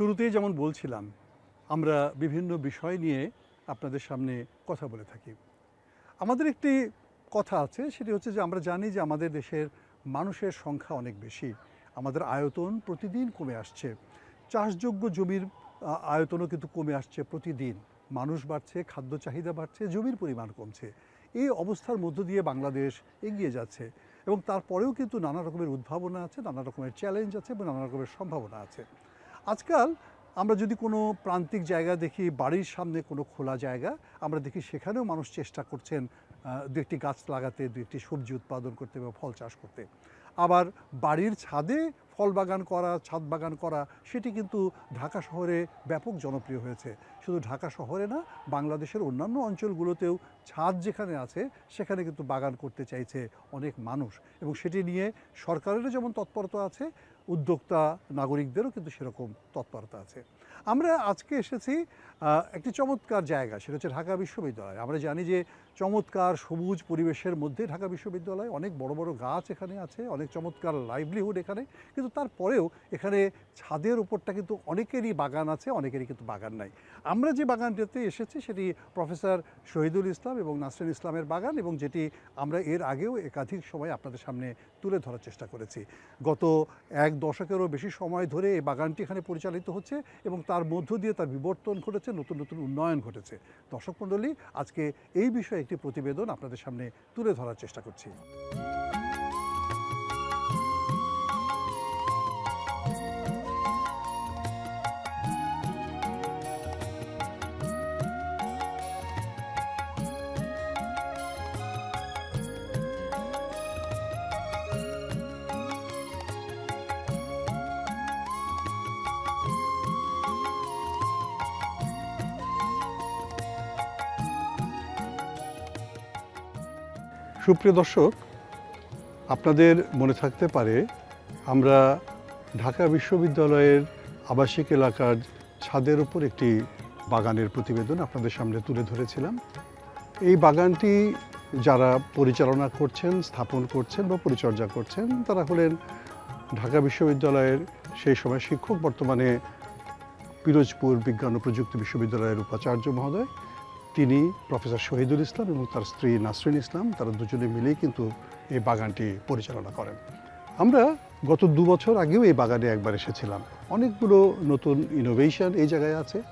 শুরুতেই যেমন বলছিলাম, আমরা বিভিন্ন বিষয় নিয়ে আপনাদের সামনে কথা বলে থাকি। আমাদের একটি কথা আছে, সেটি হচ্ছে যে আমরা জানি যে আমাদের দেশের মানুষের সংখ্যা অনেক বেশি। আমাদের আয়তন প্রতিদিন কমে আসছে। চাষযোগ্য জমির আয়তনও কিন্তু কমে আসছে প্রতিদিন। মানুষ বাড়ছে, খাদ্য চাহিদা বাড়ছে, জমির পরিমাণ কমছে। এই অবস্থার মধ্য দিয়ে বাংলাদেশ এগিয়ে যাচ্ছে এবং তারপরেও কিন্তু নানা রকমের উদ্ভাবনা আছে, নানা রকমের চ্যালেঞ্জ আছে এবং নানা রকমের সম্ভাবনা আছে। আজকাল আমরা যদি কোনো প্রান্তিক জায়গা দেখি, বাড়ির সামনে কোনো খোলা জায়গা, আমরা দেখি সেখানেও মানুষ চেষ্টা করছেন দু একটি গাছ লাগাতে, দু একটি সবজি উৎপাদন করতে বা ফল চাষ করতে। আবার বাড়ির ছাদে ফল বাগান করা, ছাদ বাগান করা, সেটি কিন্তু ঢাকা শহরে ব্যাপক জনপ্রিয় হয়েছে। শুধু ঢাকা শহরে না, বাংলাদেশের অন্যান্য অঞ্চলগুলোতেও ছাদ যেখানে আছে, সেখানে কিন্তু বাগান করতে চাইছে অনেক মানুষ। এবং সেটি নিয়ে সরকারেরও যেমন তৎপরতা আছে উদ্যোক্তা নাগরিকদেরও কিন্তু সেরকম তৎপরতা আছে। আমরা আজকে এসেছি একটি চমৎকার জায়গা, সেটা হচ্ছে ঢাকা বিশ্ববিদ্যালয়। আমরা জানি যে চমৎকার সবুজ পরিবেশের মধ্যে ঢাকা বিশ্ববিদ্যালয় অনেক বড় বড় গাছ এখানে আছে, অনেক চমৎকার লাইভলিহুড এখানে। কিন্তু তারপরেও এখানে ছাদের উপরটা কিন্তু অনেকেরই বাগান আছে, অনেকেরই কিন্তু বাগান নাই। আমরা যে বাগানটাতে এসেছি সেটি প্রফেসর শহীদুল ইসলাম এবং নাসরিন ইসলামের বাগান এবং যেটি আমরা এর আগেও একাধিক সময় আপনাদের সামনে তুলে ধরার চেষ্টা করেছি। গত এক দশকেরও বেশি সময় ধরে এই বাগানটি এখানে পরিচালিত হচ্ছে এবং তার মধ্য দিয়ে তার বিবর্তন ঘটেছে, নতুন নতুন উন্নয়ন ঘটেছে। দর্শক মণ্ডলী, আজকে এই বিষয়ে একটি প্রতিবেদন আপনাদের সামনে তুলে ধরার চেষ্টা করছি। সুপ্রিয় দর্শক, আপনাদের মনে থাকতে পারে আমরা ঢাকা বিশ্ববিদ্যালয়ের আবাসিক এলাকার ছাদের উপর একটি বাগানের প্রতিবেদন আপনাদের সামনে তুলে ধরেছিলাম। এই বাগানটি যারা পরিচালনা করছেন, স্থাপন করছেন বা পরিচর্যা করছেন, তারা হলেন ঢাকা বিশ্ববিদ্যালয়ের সেই সময় শিক্ষক, বর্তমানে পিরোজপুর বিজ্ঞান ও প্রযুক্তি বিশ্ববিদ্যালয়ের উপাচার্য মহোদয়। তিনি প্রফেসর শহীদুল ইসলাম এবং তার স্ত্রী নাসরিন ইসলাম, তারা দুজনে মিলেই কিন্তু এই বাগানটি পরিচালনা করেন। আমরা গত দু বছর আগেও এই বাগানে একবার এসেছিলাম। অনেকগুলো নতুন ইনোভেশন এই জায়গায় আছে,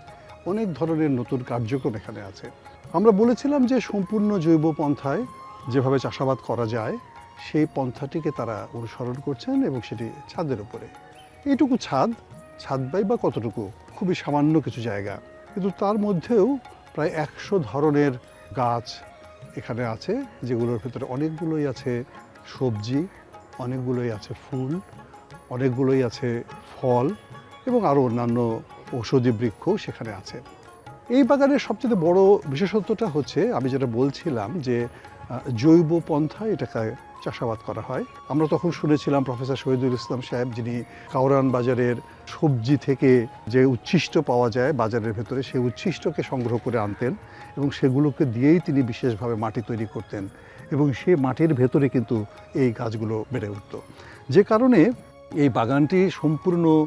অনেক ধরনের নতুন কার্যক্রম এখানে আছে। আমরা বলেছিলাম যে সম্পূর্ণ জৈব পন্থায় যেভাবে চাষাবাদ করা যায়, সেই পন্থাটিকে তারা অনুসরণ করছেন এবং সেটি ছাদের উপরে। এইটুকু ছাদ ছাদ বাই বা কতটুকু? খুবই সামান্য কিছু জায়গা। কিন্তু তার মধ্যেও প্রায় একশো ধরনের গাছ এখানে আছে, যেগুলোর ভেতরে অনেকগুলোই আছে সবজি, অনেকগুলোই আছে ফুল, অনেকগুলোই আছে ফল এবং আরও অন্যান্য ঔষধি বৃক্ষ সেখানে আছে। এই বাগানের সবচেয়ে বড় বিশেষত্বটা হচ্ছে, আমি যেটা বলছিলাম যে জৈব পন্থায় এটাকে চাষাবাদ করা হয়। আমরা তখন শুনেছিলাম প্রফেসর শহীদুল ইসলাম সাহেব, যিনি কাউরান বাজারের সবজি থেকে যে উচ্ছিষ্ট পাওয়া যায় বাজারের ভেতরে, সেই উচ্ছিষ্টকে সংগ্রহ করে আনতেন এবং সেগুলোকে দিয়েই তিনি বিশেষভাবে মাটি তৈরি করতেন এবং সে মাটির ভেতরে কিন্তু এই গাছগুলো বেড়ে উঠত। যে কারণে এই বাগানটি সম্পূর্ণ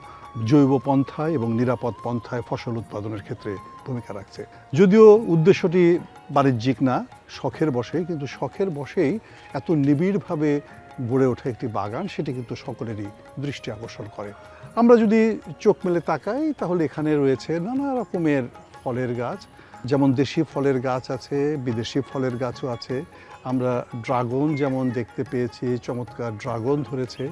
জৈব পন্থায় এবং নিরাপদ পন্থায় ফসল উৎপাদনের ক্ষেত্রে ভূমিকা রাখছে। যদিও উদ্দেশ্যটি বাণিজ্যিক না, শখের বসে কিন্তু শখের বসেই এত নিবিড়ভাবে গড়ে ওঠা একটি বাগান, সেটি কিন্তু সকলেরই দৃষ্টি আকর্ষণ করে। আমরা যদি চোখ মেলে তাকাই, তাহলে এখানে রয়েছে নানা রকমের ফলের গাছ, যেমন দেশি ফলের গাছ আছে, বিদেশি ফলের গাছও আছে। আমরা ড্রাগন যেমন দেখতে পেয়েছি, চমৎকার ড্রাগন ধরেছে।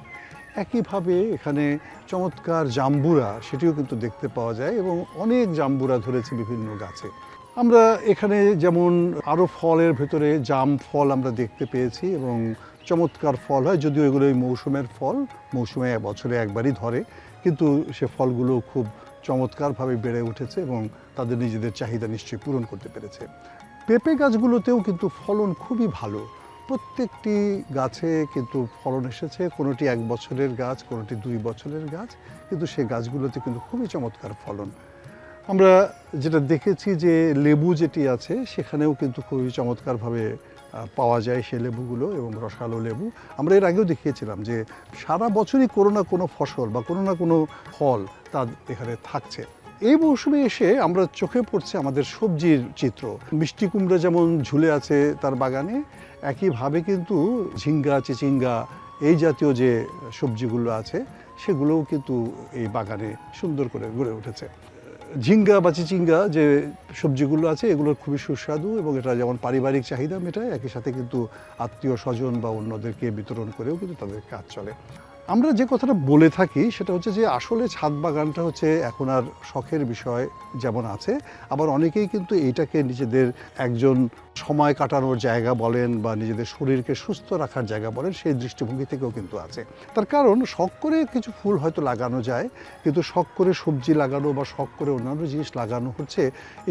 একইভাবে এখানে চমৎকার জাম্বুরা, সেটিও কিন্তু দেখতে পাওয়া যায় এবং অনেক জাম্বুরা ধরেছে বিভিন্ন গাছে। আমরা এখানে যেমন আরও ফলের ভেতরে জাম ফল আমরা দেখতে পেয়েছি এবং চমৎকার ফল হয়, যদিও এগুলো এই মৌসুমের ফল, মৌসুমে বছরে একবারই ধরে, কিন্তু সে ফলগুলো খুব চমৎকারভাবে বেড়ে উঠেছে এবং তাদের নিজেদের চাহিদা নিশ্চয়ই পূরণ করতে পেরেছে। পেঁপে গাছগুলোতেও কিন্তু ফলন খুবই ভালো। প্রত্যেকটি গাছে কিন্তু ফলন এসেছে। কোনোটি এক বছরের গাছ, কোনোটি দুই বছরের গাছ, কিন্তু সেই গাছগুলোতে কিন্তু খুবই চমৎকার ফলন। আমরা যেটা দেখেছি যে লেবু যেটি আছে, সেখানেও কিন্তু খুবই চমৎকারভাবে পাওয়া যায় সে লেবুগুলো এবং রসালো লেবু। আমরা এর আগেও দেখিয়েছিলাম যে সারা বছরই কোনো না কোনো ফসল বা কোনো না কোনো ফল তা এখানে থাকছে। এই মৌসুমে এসে আমরা চোখে পড়ছে আমাদের সবজির চিত্র। মিষ্টি কুমড়া যেমন ঝুলে আছে তার বাগানে, একইভাবে কিন্তু ঝিঙ্গা, চিচিঙ্গা, এই জাতীয় যে সবজিগুলো আছে, সেগুলোও কিন্তু এই বাগানে সুন্দর করে গড়ে উঠেছে। ঝিঙ্গা বা চিচিঙ্গা যে সবজিগুলো আছে, এগুলোর খুবই সুস্বাদু এবং এটা যেমন পারিবারিক চাহিদা মেটায়, একই সাথে কিন্তু আত্মীয় স্বজন বা অন্যদেরকে বিতরণ করেও কিন্তু তাদের কাজ চলে। আমরা যে কথাটা বলে থাকি সেটা হচ্ছে যে আসলে ছাদ বাগানটা হচ্ছে এখন আর শখের বিষয় যেমন আছে, আবার অনেকেই কিন্তু এইটাকে নিজেদের একজন সময় কাটানোর জায়গা বলেন বা নিজেদের শরীরকে সুস্থ রাখার জায়গা বলেন, সেই দৃষ্টিভঙ্গি থেকেও কিন্তু আছে। তার কারণ শখ করে কিছু ফুল হয়তো লাগানো যায়, কিন্তু শখ করে সবজি লাগানো বা শখ করে অন্যান্য জিনিস লাগানো হচ্ছে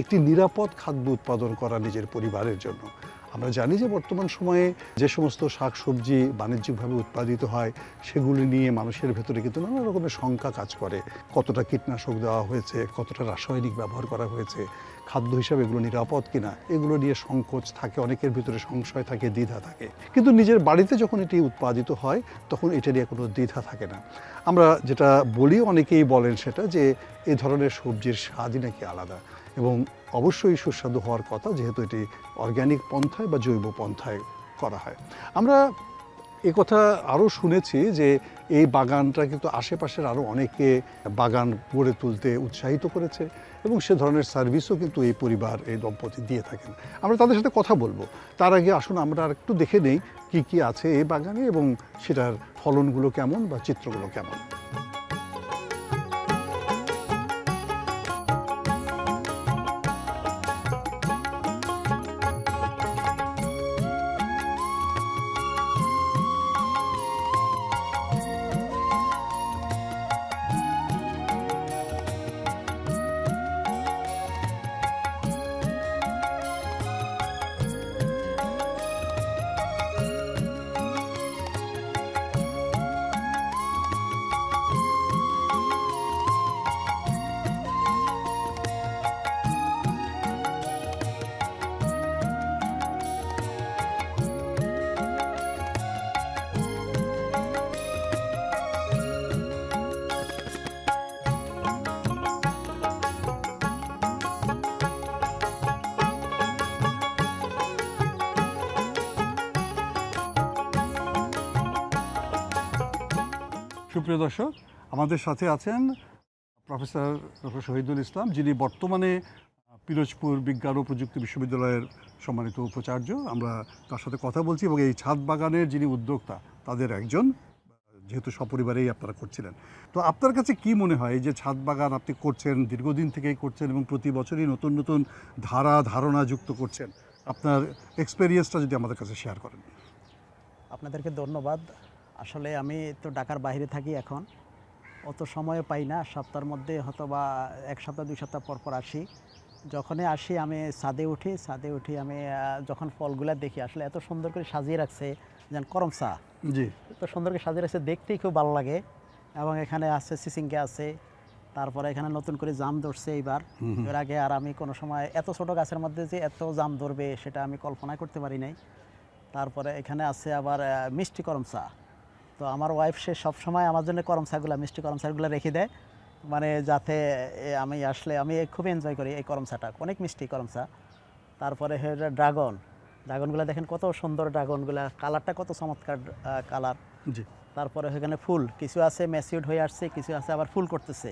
একটি নিরাপদ খাদ্য উৎপাদন করা নিজের পরিবারের জন্য। আমরা জানি যে বর্তমান সময়ে যে সমস্ত শাক সবজি বাণিজ্যিকভাবে উৎপাদিত হয়, সেগুলি নিয়ে মানুষের ভেতরে কিন্তু নানা রকমের শঙ্কা কাজ করে। কতটা কীটনাশক দেওয়া হয়েছে, কতটা রাসায়নিক ব্যবহার করা হয়েছে, খাদ্য হিসাবে এগুলো নিরাপদ কিনা, এগুলো নিয়ে সংকোচ থাকে, অনেকের ভিতরে সংশয় থাকে, দ্বিধা থাকে। কিন্তু নিজের বাড়িতে যখন এটি উৎপাদিত হয়, তখন এটা নিয়ে কোনো দ্বিধা থাকে না। আমরা যেটা বলি, অনেকেই বলেন সেটা যে, এ ধরনের সবজির স্বাদই নাকি আলাদা। এবং অবশ্যই সুস্বাদু হওয়ার কথা, যেহেতু এটি অর্গ্যানিক পন্থায় বা জৈব পন্থায় করা হয়। আমরা এ কথা আরও শুনেছি যে এই বাগানটা কিন্তু আশেপাশের আরও অনেকে বাগান গড়ে তুলতে উৎসাহিত করেছে এবং সে ধরনের সার্ভিসও কিন্তু এই পরিবার, এই দম্পতি দিয়ে থাকেন। আমরা তাদের সাথে কথা বলব। তার আগে আসুন আমরা আর একটু দেখে নেই কি কি আছে এই বাগানে এবং সেটার ফলনগুলো কেমন বা চিত্রগুলো কেমন। সুপ্রিয় দর্শক, আমাদের সাথে আছেন প্রফেসর ডক্টর শহীদুল ইসলাম, যিনি বর্তমানে পিরোজপুর বিজ্ঞান ও প্রযুক্তি বিশ্ববিদ্যালয়ের সম্মানিত উপাচার্য। আমরা তার সাথে কথা বলছি এবং এই ছাদ বাগানের যিনি উদ্যোক্তা, তাদের একজন, যেহেতু সপরিবারেই আপনারা করছিলেন। তো আপনার কাছে কি মনে হয় যে ছাদ বাগান আপনি করছেন, দীর্ঘদিন থেকেই করছেন এবং প্রতি বছরই নতুন নতুন ধারা, ধারণা যুক্ত করছেন, আপনার এক্সপেরিয়েন্সটা যদি আমাদের কাছে শেয়ার করেন। আপনাদেরকে ধন্যবাদ। আসলে আমি তো ঢাকার বাইরে থাকি এখন। অত সময় পাই না। সপ্তাহের মধ্যে হয়তো বা এক সপ্তাহ দুই সপ্তাহ পর পর আসি। যখনই আসি আমি ছাদে উঠি ছাদে উঠি আমি যখন ফলগুলা দেখি আসলে এত সুন্দর করে সাজিয়ে রাখছে যেন করম চা। জি। এত সুন্দর করে সাজিয়ে রাখছে দেখতেই খুব ভালো লাগে। এবং এখানে আছে সিসিঙ্গে আছে তারপরে এখানে নতুন করে জাম ধরছে এইবার। এর আগে আর আমি কোনো সময় এত ছোট গাছের মধ্যে যে এত জাম ধরবে সেটা আমি কল্পনা করতে পারি নাই। তারপরে এখানে আছে আবার মিষ্টি করম চা। তো আমার ওয়াইফ সে সবসময় আমার জন্য করম চাগুলো মিষ্টি করম চাগুলো রেখে দেয়। মানে যাতে আমি আসলে আমি খুব এনজয় করি এই করম চাটা অনেক মিষ্টি করম চা তারপরে ড্রাগন ড্রাগনগুলো দেখেন কত সুন্দর ড্রাগনগুলো কালারটা কত চমৎকার কালার জি। তারপরে সেখানে ফুল। কিছু আছে ম্যাচিউড হয়ে আসছে কিছু আছে আবার ফুল করতেছে।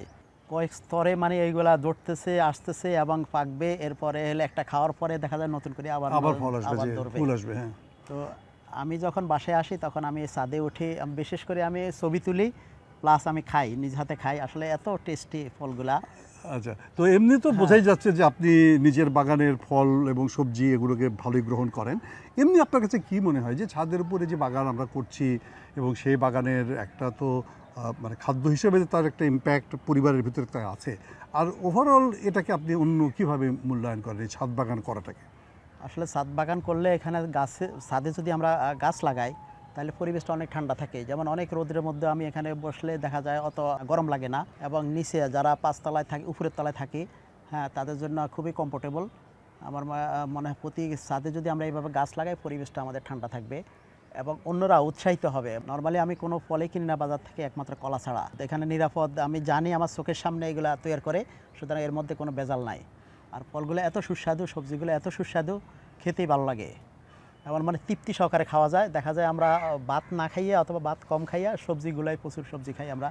কয়েক স্তরে মানে এইগুলা ধরতেছে আসতেছে এবং পাকবে। এরপরে হলে একটা খাওয়ার পরে দেখা যায় নতুন করে আবার আবার ফল আসবে ধরবে। ফুল আসবে হ্যাঁ। তো আমি যখন বাসায় আসি তখন আমি ছাদে উঠি। বিশেষ করে আমি ছবি তুলি প্লাস আমি খাই নিজ হাতে খাই। আসলে এত টেস্টি ফলগুলা। আচ্ছা তো এমনি তো বোঝাই যাচ্ছে যে আপনি নিজের বাগানের ফল এবং সবজি এগুলোকে ভালোই গ্রহণ করেন। এমনি আপনার কাছে কি মনে হয় যে ছাদের উপরে যে বাগান আমরা করছি এবং সেই বাগানের একটা তো মানে খাদ্য হিসেবে তার একটা ইম্প্যাক্ট পরিবারের ভিতরে তার আছে। আর ওভারঅল এটাকে আপনি অন্য কীভাবে মূল্যায়ন করেন এই ছাদ বাগান করাটাকে? আসলে ছাদ বাগান করলে এখানে গাছে, ছাদে যদি আমরা গাছ লাগাই, তাহলে পরিবেশটা অনেক ঠান্ডা থাকে। যেমন অনেক রোদের মধ্যে আমি এখানে বসলে দেখা যায় অত গরম লাগে না এবং নিচে যারা পাঁচতলায় থাকে, উপরের তলায় থাকি হ্যাঁ তাদের জন্য খুবই কমফোর্টেবল আমার মনে হয় প্রতি ছাদে যদি আমরা এইভাবে গাছ লাগাই, পরিবেশটা আমাদের ঠান্ডা থাকবে এবং অন্যরা উৎসাহিত হবে। নর্মালি আমি কোনো ফলে কিনি না, বাজার থেকে একমাত্র কলা ছাড়া। এখানে নিরাপদ, আমি জানি আমার চোখের সামনে এগুলা তৈরি করে, সুতরাং এর মধ্যে কোনো বেজাল নাই। আর ফলগুলো এত সুস্বাদু সবজিগুলো এত সুস্বাদু খেতেই ভালো লাগে। এমন মানে তৃপ্তি সহকারে খাওয়া যায়। দেখা যায় আমরা ভাত না খাইয়ে অথবা ভাত কম খাইয়া সবজিগুলাই প্রচুর সবজি খাই আমরা।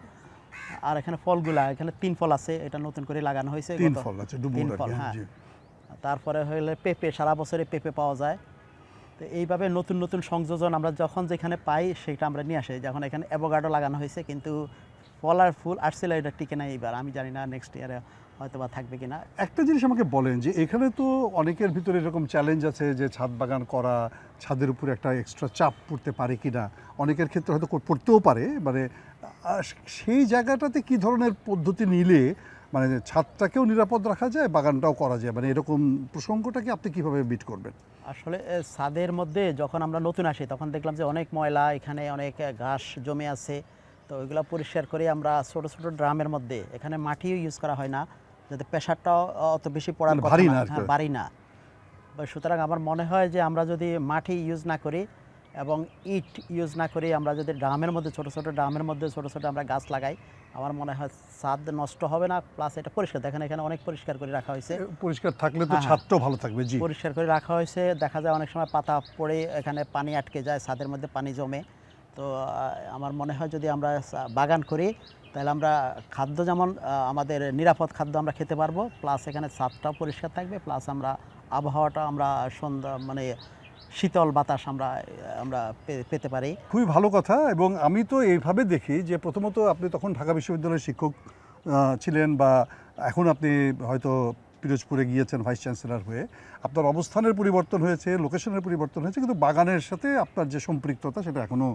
আর এখানে ফলগুলা এখানে তিন ফল আছে এটা নতুন করে লাগানো হয়েছে তিন ফল আছে তিন ফল হ্যাঁ। তারপরে হইলে পেঁপে সারা বছরে পেঁপে পাওয়া যায়। তো এইভাবে নতুন নতুন সংযোজন আমরা যখন যেখানে পাই সেটা আমরা নিয়ে আসি। যখন এখানে অ্যাভোগাডো লাগানো হয়েছে কিন্তু ফল আর ফুল আসছিল এটা টিকে নাই এবার আমি জানি না নেক্সট ইয়ারে হয়তো বা থাকবে কিনা। একটা জিনিস আমাকে বলেন যে এখানে তো অনেকের ভিতরে এরকম চ্যালেঞ্জ আছে যে ছাদ বাগান করা ছাদের উপরে একটা এক্সট্রা চাপ পড়তে পারে কিনা। অনেকের ক্ষেত্রে হয়তো পড়তেও পারে মানে সেই জায়গাটাতে কি ধরনের পদ্ধতি নিলে মানে ছাদটাকেও নিরাপদ রাখা যায় বাগানটাও করা যায়? মানে এরকম প্রসঙ্গটাকে আপনি কীভাবে বিট করবেন? আসলে ছাদের মধ্যে যখন আমরা নতুন আসি তখন দেখলাম যে অনেক ময়লা এখানে অনেক ঘাস জমে আছে। তো ওইগুলো পরিষ্কার করে আমরা ছোটো ছোটো ড্রামের মধ্যে এখানে মাটিও ইউজ করা হয় না। যাতে প্রেশারটাও অত বেশি পড়ার মানে ভারী না। হ্যাঁ, ভারী না। সুতরাং আমার মনে হয় যে আমরা যদি মাটি ইউজ না করি এবং ইট ইউজ না করি আমরা যদি ড্রামের মধ্যে ছোট ছোট ড্রামের মধ্যে ছোট ছোট আমরা গাছ লাগাই আমার মনে হয় ছাদ নষ্ট হবে না। প্লাস এটা পরিষ্কার। দেখেন এখানে অনেক পরিষ্কার করে রাখা হয়েছে। পরিষ্কার থাকলে তো হ্যাঁ, হ্যাঁ। ছাদটাও ভালো থাকবে জি। পরিষ্কার করে রাখা হয়েছে। দেখা যায় অনেক সময় পাতা পড়ে এখানে পানি আটকে যায় ছাদের মধ্যে পানি জমে। তো আমার মনে হয় যদি আমরা বাগান করি, তাহলে আমরা খাদ্য যেমন আমাদের নিরাপদ খাদ্য আমরা খেতে পারব, প্লাস এখানে ছাদটাও পরিষ্কার থাকবে, প্লাস আমরা আবহাওয়াটা আমরা সন্ধ্যা মানে শীতল বাতাস আমরা আমরা পেতে পারি। খুবই ভালো কথা, এবং আমি তো এইভাবে দেখি যে প্রথমত আপনি তখন ঢাকা বিশ্ববিদ্যালয়ের শিক্ষক ছিলেন বা এখন আপনি হয়তো পিরোজপুরে গিয়েছেন ভাইস চ্যান্সেলর হয়ে। আপনার অবস্থানের পরিবর্তন হয়েছে, লোকেশনের পরিবর্তন হয়েছে, কিন্তু বাগানের সাথে আপনার যে সম্পৃক্ততা সেটা এখনও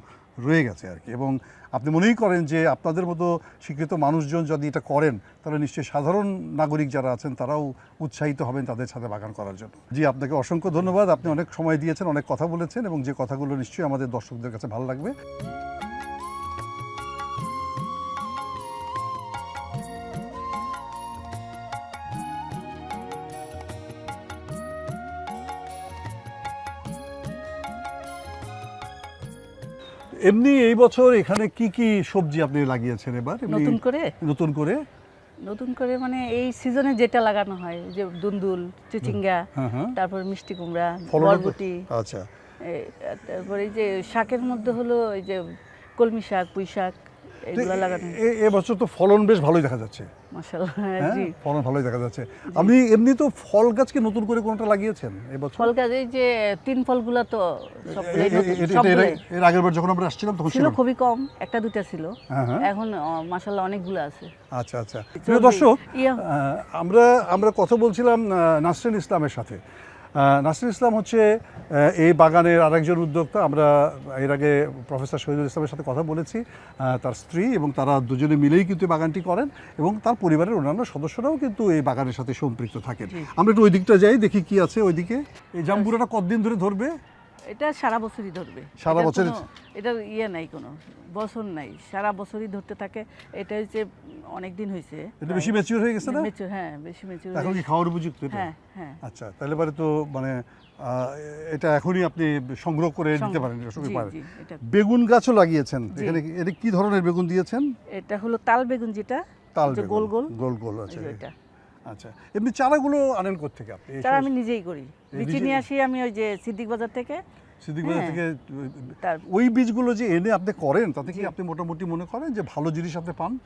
রয়ে গেছে আর কি। এবং আপনি মনেই করেন যে আপনাদের মতো শিক্ষিত মানুষজন যদি এটা করেন, তাহলে নিশ্চয়ই সাধারণ নাগরিক যারা আছেন, তারাও উৎসাহিত হবেন তাদের সাথে বাগান করার জন্য। জি, আপনাকে অসংখ্য ধন্যবাদ। আপনি অনেক সময় দিয়েছেন, অনেক কথা বলেছেন, এবং যে কথাগুলো নিশ্চয়ই আমাদের দর্শকদের কাছে ভালো লাগবে। এমনি এই বছর এখানে কি কি সবজি আপনি লাগিয়েছেন এবার? নতুন করে? নতুন করে? নতুন করে মানে এই সিজনে যেটা লাগানো হয় যে দুন্দুল চিচিঙ্গা হ্যাঁ হ্যাঁ। তারপর মিষ্টি কুমড়া বরবটি। আচ্ছা। তারপরে এই যে শাকের মধ্যে হলো এই যে কলমি শাক পুঁই শাক। এগুলো লাগানো। এবছর তো ফলন বেশ ভালোই দেখা যাচ্ছে। হ্যাঁ? জি। ফলন ভালোই দেখা যাচ্ছে। আপনি এমনি তো ফল নতুন করে কোনটা লাগিয়েছেন এবছর ফল গাছ এই যে তিন ফলগুলো তো। এর- আগের বার যখন আমরা আসছিলাম তখন ছিল খুবই কম একটা দুটা ছিল। হ্যাঁ হ্যাঁ। এখন মাসাল্লাহ অনেকগুলো আছে। আচ্ছা আচ্ছা। প্রিয়। দর্শক আমরা আমরা কথা বলছিলাম নাসরিন ইসলামের সাথে। আহ, নাসরিন ইসলাম হচ্ছে এই বাগানের আরেকজন উদ্যোক্তা। আমরা এর আগে প্রফেসর শহীদুল ইসলামের সাথে কথা বলেছি। তার স্ত্রী এবং তারা দুজনে মিলেই কিন্তু এই বাগানটি করেন এবং তার পরিবারের অন্যান্য সদস্যরাও কিন্তু এই বাগানের সাথে সম্পৃক্ত থাকেন। আমরা একটু ওই দিকটা যাই দেখি কি আছে ওইদিকে। এই জাম্বুরাটা কতদিন ধরে ধরবে? এটা সারা বছরই ধরবে। সারা বছরই- কোনো- এটার ইয়ে নাই কোনো বছর নাই। সারা বছরই ধরতে থাকে। এটা হচ্ছে অনেক দিন হয়েছে। এটা বেশি ম্যাচিওর হয়ে গেছে না? মেচুর হ্যাঁ বেশি মেচুর এখন কি খাওয়ার উপযুক্ত এটা? হ্যাঁ হ্যাঁ। আচ্ছা তাহলে পরে তো মানে এটা এখনই আপনি সংগ্রহ করে নিতে পারেন এটা সবই জি, পারেন বেগুন গাছও লাগিয়েছেন? এখানে এটা কি ধরনের বেগুন দিয়েছেন? এটা হলো তাল বেগুন যেটা তাল গোল গোল। গোল গোল আছে আচ্ছা ওইটা আচ্ছা এমনি চারাগুলো আনেন থেকে আপনি? সমস্ত- আমি নিজেই করি। বিচি নিয়ে আসি আমি ওই যে সিদ্দিক বাজার থেকে। সিদ্দিক বাজার হ্যাঁ। থেকে ওই বীজগুলো যে এনে আপনি করেন তাতে কি আপনি মোটামুটি মনে করেন যে ভালো জিনিস আপনি পান?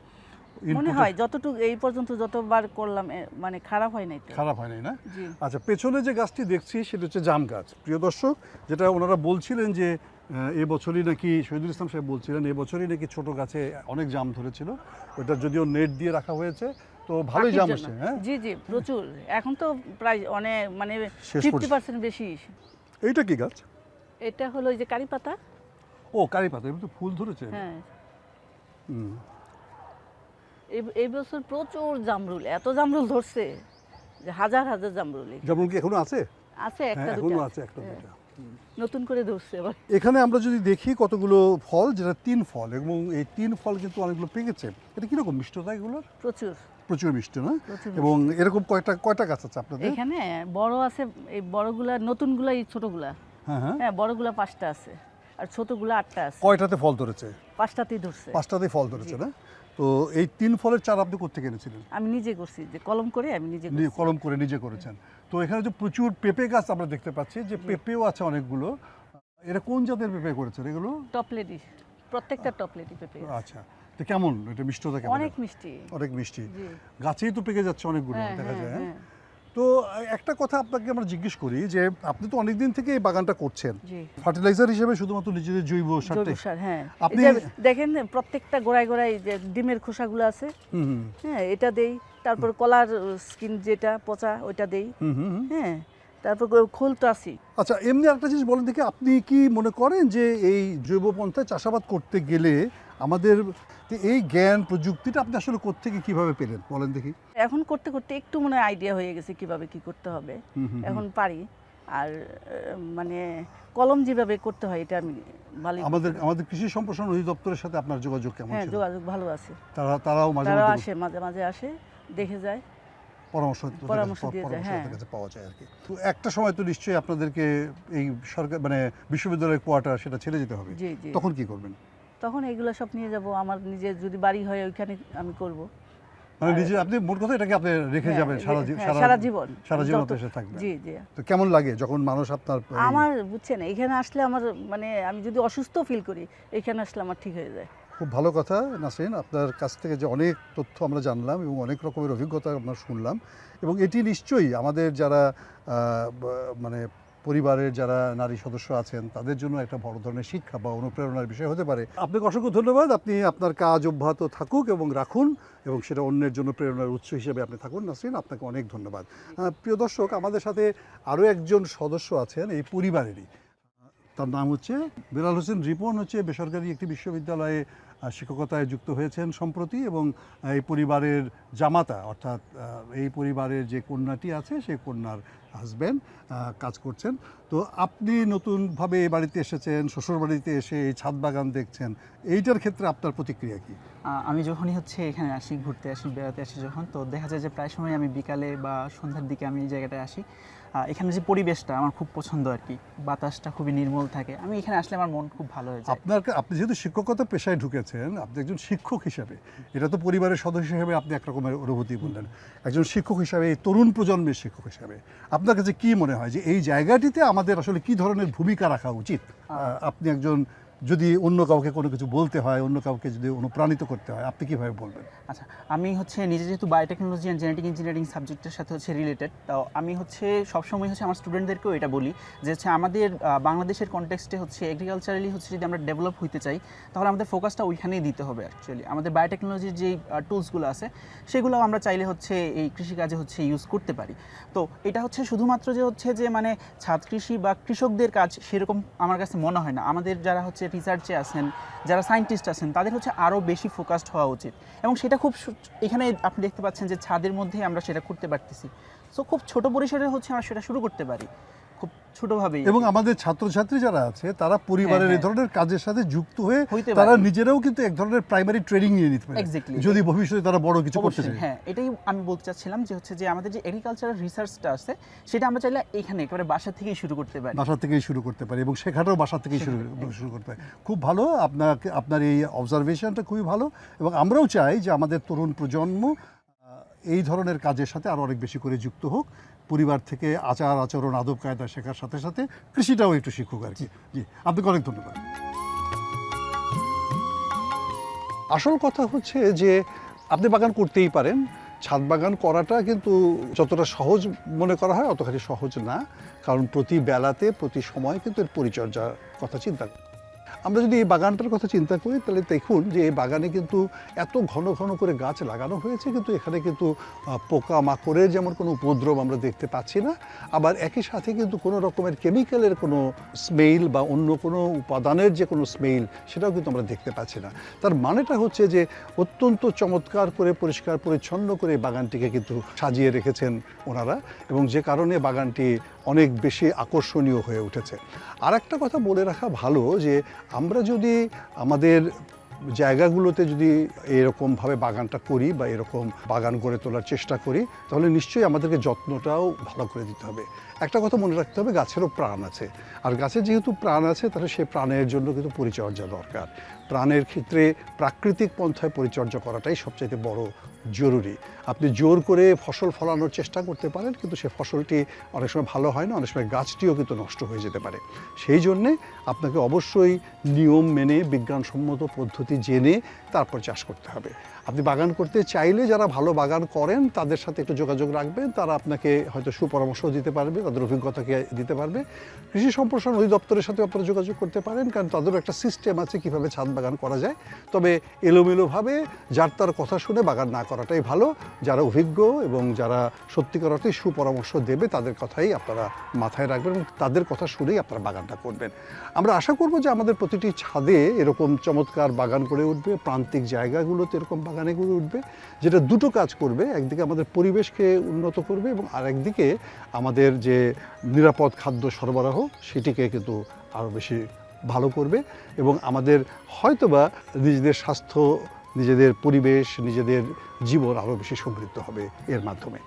মনে হয় যতটুকু এই পর্যন্ত যতবার করলাম মানে খারাপ হয় নাই খারাপ হয় নাই না? আচ্ছা পেছনে যে গাছটি দেখছি সেটা হচ্ছে জাম গাছ। প্রিয় দর্শক যেটা ওনারা বলছিলেন যে এবছরই নাকি শহীদুল ইসলাম সাহেব বলছিলেন এবছরই নাকি ছোট গাছে অনেক জাম ধরেছিল। ওটা যদিও নেট দিয়ে রাখা হয়েছে তো ভালোই জাম। আসে হ্যাঁ? জি জি প্রচুর। এখন তো প্রায় অনেক মানে ফিফটি। পার্সেন্ট বেশি। এইটা কি গাছ? এটা হলো ওই যে কারি পাতা। ও কারি পাতা এমনি তো ফুল ধরেছে। হ্যাঁ। এই- এই বছর প্রচুর জামরুল এত জামরুল ধরছে যে হাজার হাজার জামরুল যেমন কি এখনও আছে? আছে একটা হ্যাঁ দুটো। এখনও আছে একটা হ্যাঁ, দুটা। নতুন করে ধরছে এবার এখানে আমরা যদি দেখি কতগুলো ফল যেটা তিন ফল এবং এই তিন ফল কিন্তু অনেকগুলো পেকেছে। এটা কীরকম মিষ্টতা এগুলোর? প্রচুর। প্রচুর মিষ্টি না? এবং এরকম কয়টা কয়টা গাছ আছে আপনাদের? এখানে বড় আছে এই বড়গুলা নতুনগুলা এই ছোটগুলা। হ্যাঁ হ্যাঁ। হ্যাঁ বড়গুলা পাঁচটা আছে আর ছোটগুলা আটটা আছে। কয়টাতে ফল ধরেছে? পাঁচটাতেই ধরছে। পাঁচটাতেই ফল ধরেছে না? তো এই তিন ফলের চারা আপনি কোথেকে এনেছিলেন? আমি নিজে করছি যে কলম করে আমি নিজে। কলম করে নিজে করেছেন। তো এখানে যে প্রচুর পেঁপে গাছ আমরা দেখতে পাচ্ছি যে পেঁপেও আছে অনেকগুলো। এরা কোন জাতের পেঁপে করেছেন এগুলো? টপলেটি প্রত্যেকটা টপলেটি পেঁপে আচ্ছা। তো কেমন? এটা মিষ্টতা কেমন? অনেক মিষ্টি। অনেক মিষ্টি। গাছেই তো পেকে যাচ্ছে অনেকগুলো হ্যাঁ, দেখা হ্যাঁ, যায় হ্যাঁ? তো একটা কথা আপনাকে আমরা জিজ্ঞেস করি যে আপনি তো অনেকদিন থেকে এই বাগানটা করছেন। ফার্টিলাইজার হিসেবে শুধুমাত্র নিজেদের জৈব হ্যাঁ। আপনি- দেখেন প্রত্যেকটা গোড়ায় গোড়ায় যে ডিমের খোসাগুলো আছে হ্যাঁ এটা দেই। তারপর কলার স্কিন যেটা পচা ওইটা দেই। হ্যাঁ তারপর খোল তো আছি আচ্ছা এমনি একটা জিনিস বলেন দেখি আপনি কি মনে করেন যে এই জৈব পন্থায় চাষাবাদ করতে গেলে আমাদের এই জ্ঞান প্রযুক্তিটা আপনি আসলে কোত্থেকে কীভাবে পেলেন? বলেন দেখি। এখন করতে করতে একটু মনে আইডিয়া হয়ে গেছে কীভাবে কি করতে হবে। এখন পারি। আর মানে কলম যেভাবে করতে হয় এটা আমি ভালো আমাদের আমাদের কৃষি সম্প্রসারণ অধিদপ্তরের সাথে আপনার যোগাযোগ কেমন হ্যাঁ যোগাযোগ ভালো আছে। তারা তারাও মাঝে মাঝে আসে মাঝে মাঝে আসে দেখে যায়। পরামর্শ কাছে- পরামর্শ দিয়ে পরামর্শ হ্যাঁ। কাছে পাওয়া যায় আর কি। তো একটা সময় তো নিশ্চয়ই আপনাদেরকে এই সরকার মানে বিশ্ববিদ্যালয়ের কোয়ার্টার সেটা ছেড়ে যেতে হবে। তখন কি করবেন? তখন এগুলো সব নিয়ে যাব আমার নিজের যদি বাড়ি হয় ওইখানে আমি করব। মানে নিজে আপনি মোট কথা এটাকে আপনি রেখে হ্যাঁ, যাবেন সারা হ্যাঁ, সারা জীবন। সারা জীবন যত- আপনার থাকবেন জি জি। তো কেমন লাগে যখন মানুষ আপনার আমার বুঝছেন এখানে আসলে আমার মানে আমি যদি অসুস্থ ফিল করি এখানে আসলে আমার ঠিক হয়ে যায়। খুব ভালো কথা নাসরিন। আপনার কাছ থেকে যে অনেক তথ্য আমরা জানলাম এবং অনেক রকমের অভিজ্ঞতা আমরা শুনলাম। এবং এটি নিশ্চয়ই আমাদের যারা আহ, মানে পরিবারের যারা নারী সদস্য আছেন, তাদের জন্য একটা বড় ধরনের শিক্ষা বা অনুপ্রেরণার বিষয় হতে পারে। আপনাকে অসংখ্য ধন্যবাদ। আপনি আপনার কাজ অব্যাহত থাকুক এবং রাখুন এবং সেটা অন্যের জন্য প্রেরণার উৎস হিসেবে আপনি থাকুন। নাসরিন, আপনাকে অনেক ধন্যবাদ। প্রিয় দর্শক, আমাদের সাথে আরও একজন সদস্য আছেন এই পরিবারেরই। তার নাম হচ্ছে বেলাল হোসেন। রিপন হচ্ছে বেসরকারি একটি বিশ্ববিদ্যালয়ে শিক্ষকতায় যুক্ত হয়েছেন সম্প্রতি এবং এই পরিবারের জামাতা, অর্থাৎ এই পরিবারের যে কন্যাটি আছে সেই কন্যার হাজব্যান্ড কাজ করছেন। তো আপনি নতুনভাবে এই বাড়িতে এসেছেন শ্বশুর বাড়িতে এসে এই ছাদ বাগান দেখছেন, এইটার ক্ষেত্রে আপনার প্রতিক্রিয়া কি? আমি যখনই হচ্ছে এখানে আসি, ঘুরতে আসি, বেড়াতে আসি যখন, তো দেখা যায় যে প্রায় সময় আমি বিকালে বা সন্ধ্যার দিকে আমি এই জায়গাটায় আসি। এখানে যে পরিবেশটা আমার খুব পছন্দ আর কি, বাতাসটা খুবই নির্মল থাকে। আমি এখানে আসলে আমার মন খুব ভালো হয়ে যায়। আপনার আপনি যেহেতু শিক্ষকতা পেশায় ঢুকেছেন, আপনি একজন শিক্ষক হিসাবে, এটা তো পরিবারের সদস্য হিসাবে আপনি একরকমের অনুভূতি বললেন। একজন শিক্ষক হিসাবে, এই তরুণ প্রজন্মের শিক্ষক হিসাবে, আপনার কাছে কি মনে হয় যে এই জায়গাটিতে আমাদের আসলে কি ধরনের ভূমিকা রাখা উচিত? আপনি একজন যদি অন্য কাউকে কোনো কিছু বলতে হয়, অন্য কাউকে যদি অনুপ্রাণিত করতে হয়, আপনি কীভাবে বলবেন? আচ্ছা আমি হচ্ছে নিজে যেহেতু বায়োটেকনোলজি অ্যান্ড জেনেটিক ইঞ্জিনিয়ারিং সাবজেক্টের সাথে হচ্ছে রিলেটেড তো আমি হচ্ছে সবসময় হচ্ছে আমার স্টুডেন্টদেরকেও এটা বলি যে হচ্ছে আমাদের বাংলাদেশের কনটেক্সটে হচ্ছে এগ্রিকালচারালি হচ্ছে যদি আমরা ডেভেলপ হইতে চাই, তাহলে আমাদের ফোকাসটা ওইখানেই দিতে হবে অ্যাকচুয়ালি আমাদের বায়োটেকনোলজির যেই টুলসগুলো আছে সেগুলো আমরা চাইলে হচ্ছে এই কৃষিকাজে হচ্ছে ইউজ করতে পারি। তো এটা হচ্ছে শুধুমাত্র যে হচ্ছে যে মানে ছাদ কৃষি বা কৃষকদের কাজ সেরকম আমার কাছে মনে হয় না। আমাদের যারা হচ্ছে রিসার্চে আছেন, যারা সায়েন্টিস্ট আছেন, তাদের হচ্ছে আরও বেশি ফোকাসড হওয়া উচিত। এবং সেটা খুব এখানে আপনি দেখতে পাচ্ছেন যে ছাদের মধ্যে আমরা সেটা করতে পারতেছি। সো খুব ছোট পরিসরে হচ্ছে আমরা সেটা শুরু করতে পারি। খুব ছোটোভাবেই এবং আমাদের ছাত্রছাত্রী যারা আছে তারা পরিবারের হ্যাঁ, এই ধরনের কাজের সাথে যুক্ত হয়ে তারা নিজেরাও কিন্তু এক ধরনের প্রাইমারি ট্রেনিং নিয়ে নিতে পারে। যদি ভবিষ্যতে তারা বড় কিছু করতে চায়। হ্যাঁ এটাই আমি বলতে চাচ্ছিলাম যে হচ্ছে যে আমাদের যে এগ্রিকালচারাল রিসার্চটা আছে সেটা আমরা চাইলে এখানে একেবারে বাসা থেকেই শুরু করতে পারি। বাসা থেকেই শুরু করতে পারি এবং শেখাটাও বাসা থেকেই শুরু শুরু করতে পারি। খুব ভালো আপনাকে আপনার এই অবজারভেশনটা খুবই ভালো এবং আমরাও চাই যে আমাদের তরুণ প্রজন্ম এই ধরনের কাজের সাথে আরও অনেক বেশি করে যুক্ত হোক। পরিবার থেকে আচার আচরণ, আদব কায়দা শেখার সাথে সাথে কৃষিটাও একটু শিখুক আর কি। জি, আপনাকে অনেক ধন্যবাদ। আসল কথা হচ্ছে যে আপনি বাগান করতেই পারেন। ছাদ বাগান করাটা কিন্তু যতটা সহজ মনে করা হয় অতখানি সহজ না। কারণ প্রতি বেলাতে, প্রতি সময় কিন্তু এর পরিচর্যার কথা চিন্তা করি আমরা যদি এই বাগানটার কথা চিন্তা করি, তাহলে দেখুন যে এই বাগানে কিন্তু এত ঘন ঘন করে গাছ লাগানো হয়েছে, কিন্তু এখানে কিন্তু পোকা মাকড়ের যেমন কোনো উপদ্রব আমরা দেখতে পাচ্ছি না, আবার একই সাথে কিন্তু কোনো রকমের কেমিক্যালের কোনো স্মেল বা অন্য কোনো উপাদানের যে কোনো স্মেল সেটাও কিন্তু আমরা দেখতে পাচ্ছি না। তার মানেটা হচ্ছে যে অত্যন্ত চমৎকার করে, পরিষ্কার, পরিচ্ছন্ন করে বাগানটিকে কিন্তু সাজিয়ে রেখেছেন ওনারা এবং যে কারণে বাগানটি অনেক বেশি আকর্ষণীয় হয়ে উঠেছে। আর একটা কথা বলে রাখা ভালো যে, আমরা যদি আমাদের জায়গাগুলোতে যদি এরকমভাবে বাগানটা করি বা এরকম বাগান গড়ে তোলার চেষ্টা করি, তাহলে নিশ্চয়ই আমাদেরকে যত্নটাও ভালো করে দিতে হবে। একটা কথা মনে রাখতে হবে, গাছেরও প্রাণ আছে। আর গাছের যেহেতু প্রাণ আছে, তাহলে সে প্রাণের জন্য কিন্তু পরিচর্যা দরকার। প্রাণের ক্ষেত্রে প্রাকৃতিক পন্থায় পরিচর্যা করাটাই সবচাইতে বড় জরুরি। আপনি জোর করে ফসল ফলানোর চেষ্টা করতে পারেন, কিন্তু সে ফসলটি অনেক সময় ভালো হয় না, অনেক সময় গাছটিও কিন্তু নষ্ট হয়ে যেতে পারে। সেই জন্যে আপনাকে অবশ্যই নিয়ম মেনে, বিজ্ঞানসম্মত পদ্ধতি জেনে তারপর চাষ করতে হবে। আপনি বাগান করতে চাইলে যারা ভালো বাগান করেন, তাদের সাথে একটু যোগাযোগ রাখবেন, তারা আপনাকে হয়তো সুপরামর্শ দিতে পারবে, তাদের অভিজ্ঞতাকে দিতে পারবে। কৃষি সম্প্রসারণ অধিদপ্তরের সাথে আপনারা যোগাযোগ করতে পারেন, কারণ তাদেরও একটা সিস্টেম আছে কীভাবে ছাদ বাগান করা যায়। তবে এলোমেলোভাবে যার তার কথা শুনে বাগান না করাটাই ভালো। যারা অভিজ্ঞ এবং যারা সত্যিকার অর্থে সুপরামর্শ দেবে, তাদের কথাই আপনারা মাথায় রাখবেন এবং তাদের কথা শুনেই আপনারা বাগানটা করবেন। আমরা আশা করব যে আমাদের প্রতিটি ছাদে এরকম চমৎকার বাগান করে উঠবে, প্রান্তিক জায়গাগুলোতে এরকম বাগানে গড়ে উঠবে, যেটা দুটো কাজ করবে, একদিকে আমাদের পরিবেশকে উন্নত করবে এবং আরেকদিকে আমাদের যে নিরাপদ খাদ্য সরবরাহ, সেটিকে কিন্তু আরও বেশি ভালো করবে এবং আমাদের হয়তোবা নিজেদের স্বাস্থ্য নিজেদের পরিবেশ, নিজেদের জীবন আরও বেশি সমৃদ্ধ হবে এর মাধ্যমে।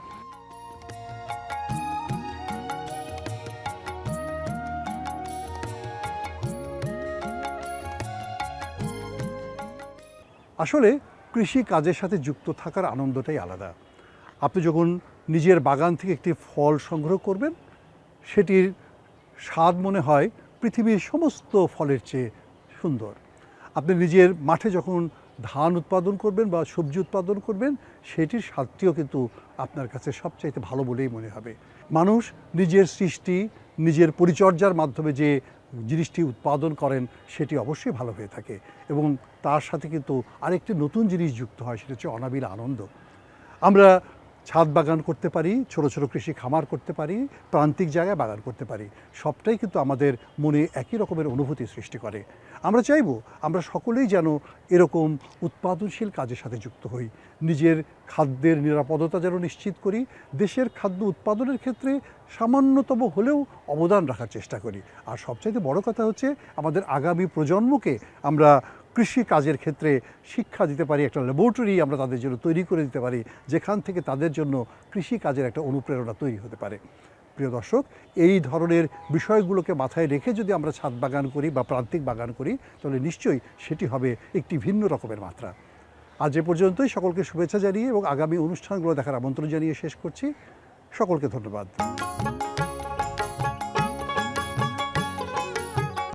আসলে কৃষি কাজের সাথে যুক্ত থাকার আনন্দটাই আলাদা। আপনি যখন নিজের বাগান থেকে একটি ফল সংগ্রহ করবেন, সেটির স্বাদ মনে হয় পৃথিবীর সমস্ত ফলের চেয়ে সুন্দর। আপনি নিজের মাঠে যখন ধান উৎপাদন করবেন বা সবজি উৎপাদন করবেন, সেটির স্বাদটিও কিন্তু আপনার কাছে সবচাইতে ভালো বলেই মনে হবে। মানুষ নিজের সৃষ্টি, নিজের পরিচর্যার মাধ্যমে যে জিনিসটি উৎপাদন করেন, সেটি অবশ্যই ভালো হয়ে থাকে এবং তার সাথে কিন্তু আরেকটি নতুন জিনিস যুক্ত হয়, সেটা হচ্ছে অনাবিল আনন্দ। আমরা ছাদ বাগান করতে পারি, ছোট ছোট কৃষি খামার করতে পারি, প্রান্তিক জায়গায় বাগান করতে পারি। সবটাই কিন্তু আমাদের মনে একই রকমের অনুভূতি সৃষ্টি করে। আমরা চাইব আমরা সকলেই যেন এরকম উৎপাদনশীল কাজের সাথে যুক্ত হই। নিজের খাদ্যের নিরাপদতা যেন নিশ্চিত করি, দেশের খাদ্য উৎপাদনের ক্ষেত্রে সামান্যতম হলেও অবদান রাখার চেষ্টা করি। আর সবচাইতে বড় কথা হচ্ছে, আমাদের আগামী প্রজন্মকে আমরা কৃষি কাজের ক্ষেত্রে শিক্ষা দিতে পারি, একটা ল্যাবরেটরি আমরা তাদের জন্য তৈরি করে দিতে পারি, যেখান থেকে তাদের জন্য কৃষি কাজের একটা অনুপ্রেরণা তৈরি হতে পারে। প্রিয় দর্শক, এই ধরনের বিষয়গুলোকে মাথায় রেখে যদি আমরা ছাদ বাগান করি বা প্রান্তিক বাগান করি, তাহলে নিশ্চয়ই সেটি হবে একটি ভিন্ন রকমের মাত্রা। আজ এ পর্যন্তই, সকলকে শুভেচ্ছা জানিয়ে এবং আগামী অনুষ্ঠানগুলো দেখার আমন্ত্রণ জানিয়ে শেষ করছি। সকলকে ধন্যবাদ।